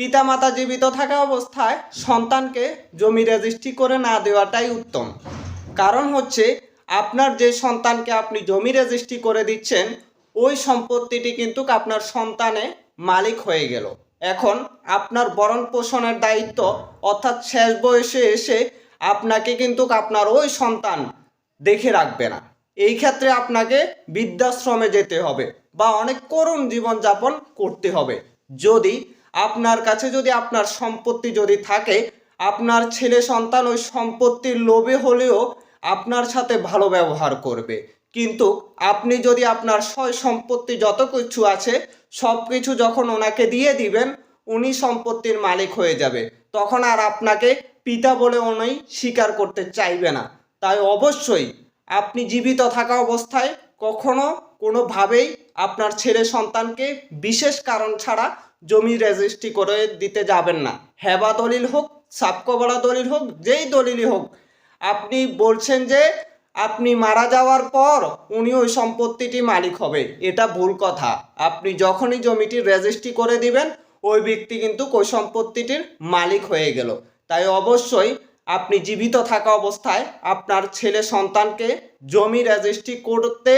পিতামাতা জীবিত থাকা অবস্থায় সন্তানকে জমি রেজিস্ট্রি করে না দেওয়াটাই উত্তম। কারণ হচ্ছে, আপনার যে সন্তানকে আপনি জমি রেজিস্ট্রি করে দিচ্ছেন, ওই সম্পত্তিটি কিন্তু আপনার সন্তানে মালিক হয়ে গেল। এখন আপনার বরণ পোষণের দায়িত্ব, অর্থাৎ শেষ বয়সে এসে আপনাকে কিন্তু আপনার ওই সন্তান দেখে রাখবে না। এই ক্ষেত্রে আপনাকে বৃদ্ধাশ্রমে যেতে হবে বা অনেক করুণ জীবনযাপন করতে হবে। যদি আপনার কাছে যদি আপনার সম্পত্তি যদি থাকে, আপনার ছেলে সন্তান ওই সম্পত্তির লোভে হলেও আপনার সাথে ভালো ব্যবহার করবে। কিন্তু আপনি যদি আপনার সয় সম্পত্তি যত কিছু আছে, সব কিছু যখন ওনাকে দিয়ে দিবেন, উনি সম্পত্তির মালিক হয়ে যাবে। তখন আর আপনাকে পিতা বলে উনি স্বীকার করতে চাইবে না। তাই অবশ্যই আপনি জীবিত থাকা অবস্থায় কখনো কোনোভাবেই আপনার ছেলে সন্তানকে বিশেষ কারণ ছাড়া জমি রেজিস্ট্রি করে দিতে যাবেন না। হেবা দলিল হোক সাপকবলা দলিল হোক, যেই দলিলই হোক, আপনি বলছেন যে আপনি মারা যাওয়ার পর উনি ওই সম্পত্তিটি মালিক হবে, এটা ভুল কথা। আপনি যখনই জমিটি রেজিস্ট্রি করে দিবেন, ওই ব্যক্তি কিন্তু ওই সম্পত্তিটির মালিক হয়ে গেল। তাই অবশ্যই আপনি জীবিত থাকা অবস্থায় আপনার ছেলে সন্তানকে জমি রেজিস্ট্রি করতে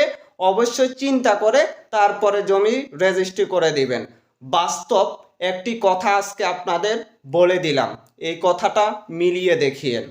অবশ্যই চিন্তা করে তারপরে জমি রেজিস্ট্রি করে দিবেন। বাস্তব একটি কথা আজকে আপনাদের বলে দিলাম। এই কথাটা মিলিয়ে দেখিয়েন